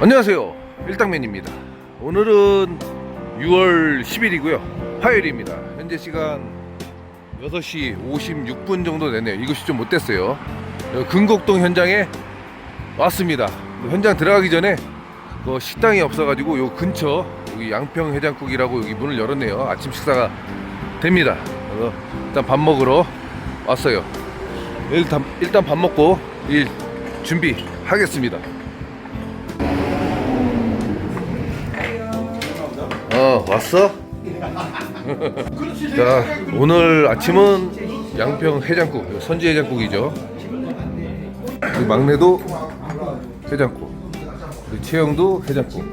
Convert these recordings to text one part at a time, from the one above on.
안녕하세요. 일당맨입니다. 오늘은 6월 10일이고요. 화요일입니다. 현재 시간 6시 56분 정도 되네요. 이것이 좀 못됐어요. 여기 금곡동 현장에 왔습니다. 현장 들어가기 전에 그 식당이 없어가지고 요 근처 여기 양평 해장국이라고 여기 문을 열었네요. 아침 식사가 됩니다. 일단 밥 먹으러 왔어요. 일단, 일단 밥 먹고 일 준비하겠습니다 왔어? 자 오늘 아침은 양평 해장국 선지 해장국이죠. 우리 막내도 해장국 우리 채영도 해장국.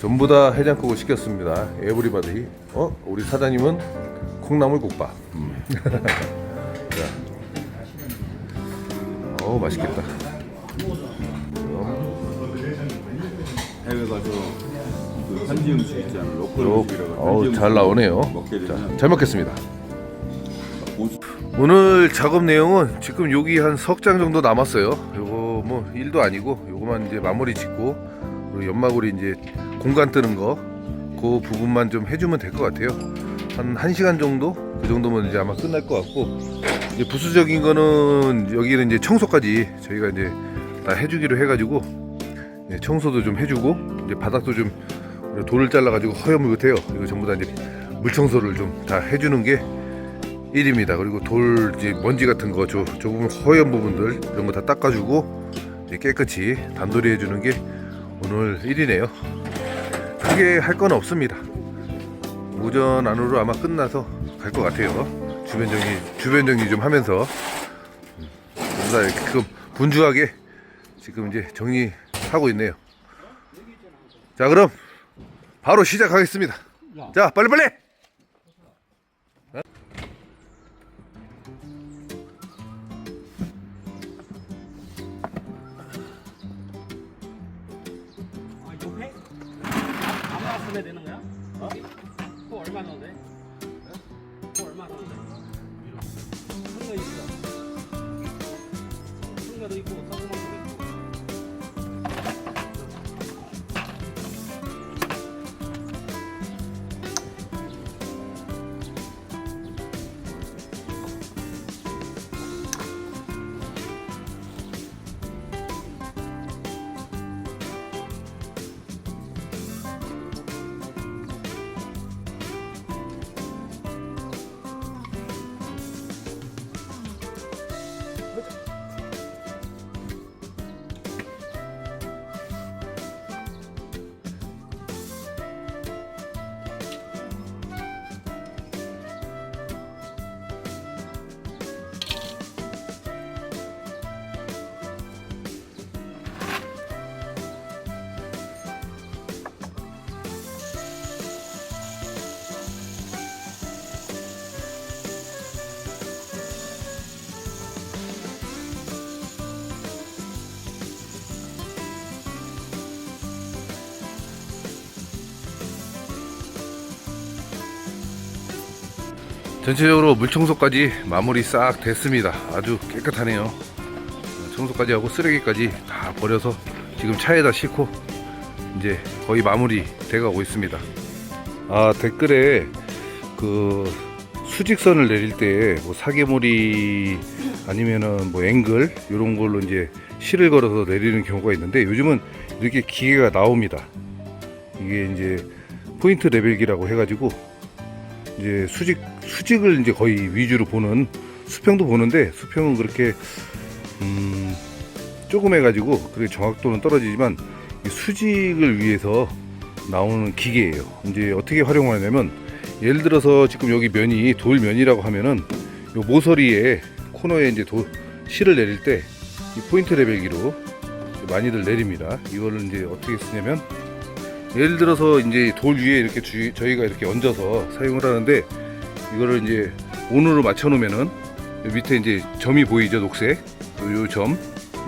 전부 다 해장국을 시켰습니다. 에브리바디. 어? 우리 사장님은 콩나물 국밥. 음. 자. 어 맛있겠다. 해외 가서 그 현지 음식 있잖아 로컬 요, 음식이라고 어우, 현지 잘 음식 나오네요. 먹게 자, 되면 잘 먹겠습니다. 오늘 작업 내용은 지금 여기 한 석 장 정도 남았어요. 요거 뭐 일도 아니고 요거만 이제 마무리 짓고 그리고 연마구리 이제 공간 뜨는 거 그 부분만 좀 해주면 될 것 같아요. 한 1시간 정도? 그 정도면 이제 아마 끝날 것 같고. 이제 부수적인 거는 여기는 이제 청소까지 저희가 이제 다 해주기로 해가지고 예, 청소도 좀 해주고 이제 바닥도 좀 돌을 잘라가지고 허여물긋해요. 이거 전부 다 이제 물 청소를 좀 다 해주는 게 일입니다. 그리고 돌 이제 먼지 같은 거 조, 조금 허연 부분들 이런 거 다 닦아주고 깨끗이 단돌이 해주는 게 오늘 일이네요. 크게 할 건 없습니다. 오전 안으로 아마 끝나서 갈 것 같아요. 주변 정리 주변 정리 좀 하면서 음, 전부 다 이렇게 금 분주하게 지금 이제 정리하고 있네요. 자 그럼 바로 시작하겠습니다. 자 빨리 빨리. 아, 요회? 안 왔으면 되는 거야? 어? 얼마 넣는데? 그거 얼마 넣는데? 큰거 있어. 큰 거도 있고, 것 전체적으로 물 청소까지 마무리 싹 됐습니다. 아주 깨끗하네요. 청소까지 하고 쓰레기까지 다 버려서 지금 차에다 싣고 이제 거의 마무리 돼가고 있습니다. 아 댓글에 그 수직선을 내릴 때 뭐 사계물이 아니면은 뭐 앵글 이런 걸로 이제 실을 걸어서 내리는 경우가 있는데 요즘은 이렇게 기계가 나옵니다. 이게 이제 포인트 레벨기라고 해가지고 이제 수직 수직을 이제 거의 위주로 보는 수평도 보는데 수평은 그렇게 음 조금 해가지고 그렇게 정확도는 떨어지지만 이 수직을 위해서 나오는 기계예요. 이제 어떻게 활용하냐면 예를 들어서 지금 여기 면이 돌면이라고 하면은 요 모서리에 코너에 이제 도, 실을 내릴 때 이 포인트 레벨기로 많이들 내립니다. 이거를 이제 어떻게 쓰냐면 예를 들어서 이제 돌 위에 이렇게 주- 저희가 이렇게 얹어서 사용을 하는데 이거를 이제 온으로 맞춰 놓으면은 요 밑에 이제 점이 보이죠 녹색? 요 점.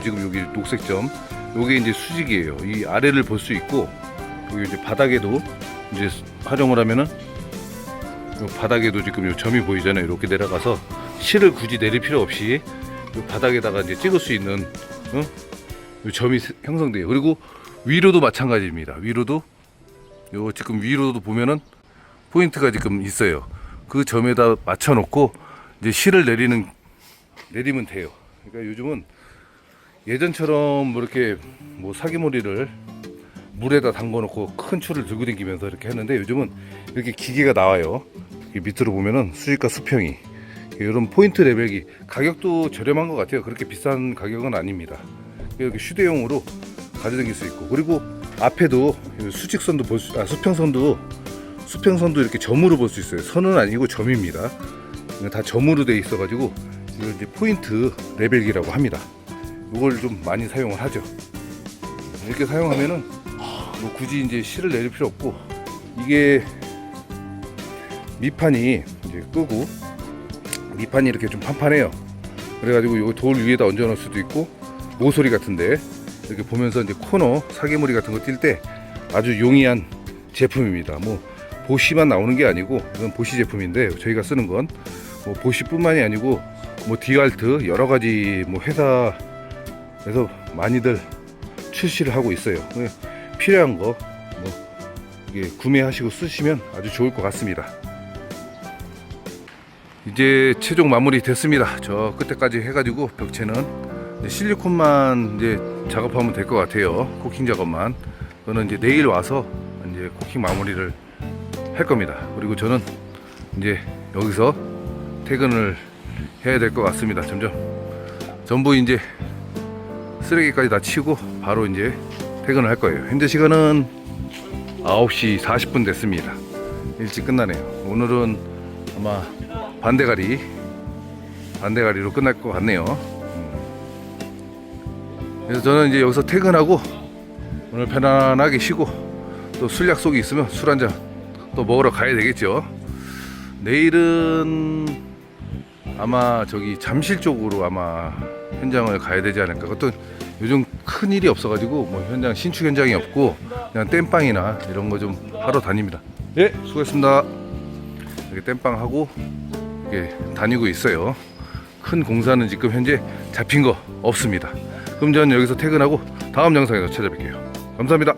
지금 여기 녹색 점. 요게 이제 수직이에요. 이 아래를 볼 수 있고 여기 이제 바닥에도 이제 활용을 하면은 요 바닥에도 지금 요 점이 보이잖아요. 이렇게 내려가서 실을 굳이 내릴 필요 없이 요 바닥에다가 이제 찍을 수 있는 어? 요 점이 형성돼요. 그리고 위로도 마찬가지입니다. 위로도. 요 지금 위로도 보면은 포인트가 지금 있어요. 그 점에다 맞춰 놓고 이제 실을 내리는 내리면 돼요. 그러니까 요즘은 예전처럼 뭐 이렇게 뭐 사기머리를 물에다 담궈 놓고 큰 줄을 들고 다니면서 이렇게 했는데 요즘은 이렇게 기계가 나와요. 이 밑으로 보면은 수직과 수평이 이런 포인트 레벨기 가격도 저렴한 것 같아요. 그렇게 비싼 가격은 아닙니다. 이렇게 휴대용으로 가져다닐 수 있고 그리고 앞에도 수직선도 아 수평선도 수평선도 이렇게 점으로 볼 수 있어요. 선은 아니고 점입니다. 다 점으로 돼 있어가지고 이걸 이제 포인트 레벨기라고 합니다. 이걸 좀 많이 사용을 하죠. 이렇게 사용하면은 뭐 굳이 이제 실을 내릴 필요 없고 이게 밑판이 이제 끄고 밑판이 이렇게 좀 판판해요. 그래가지고 요돌 위에다 얹어 놓을 수도 있고 모서리 같은데 이렇게 보면서 이제 코너 사계머리 같은 거 뛸 때 아주 용이한 제품입니다. 뭐 보시만 나오는 게 아니고 이건 보시 제품인데 저희가 쓰는 건 뭐 보시뿐만이 아니고 뭐 디알트 여러 가지 뭐 회사에서 많이들 출시를 하고 있어요. 네, 필요한 거 뭐 이게 구매하시고 쓰시면 아주 좋을 것 같습니다. 이제 최종 마무리 됐습니다. 저 끝에까지 해가지고 벽체는 실리콘만 이제 작업하면 될 것 같아요. 코킹 작업만. 저는 이제 내일 와서 이제 코킹 마무리를 할 겁니다. 그리고 저는 이제 여기서 퇴근을 해야 될 것 같습니다. 점점 전부 이제 쓰레기까지 다 치고 바로 이제 퇴근을 할 거예요. 현재 시간은 9시 40분 됐습니다. 일찍 끝나네요. 오늘은 아마 반대가리 반대가리로 끝날 것 같네요. 음. 그래서 저는 이제 여기서 퇴근하고 오늘 편안하게 쉬고 또 술 약속이 있으면 술 한잔 또 먹으러 가야 되겠죠. 내일은 아마 저기 잠실 쪽으로 아마 현장을 가야 되지 않을까. 어떤 요즘 큰 일이 없어가지고 뭐 현장 신축 현장이 없고 그냥 땜빵이나 이런 거 좀 하러 다닙니다. 예, 수고했습니다. 이렇게 땜빵 하고 이렇게 다니고 있어요. 큰 공사는 지금 현재 잡힌 거 없습니다. 그럼 저는 여기서 퇴근하고 다음 영상에서 찾아뵐게요. 감사합니다.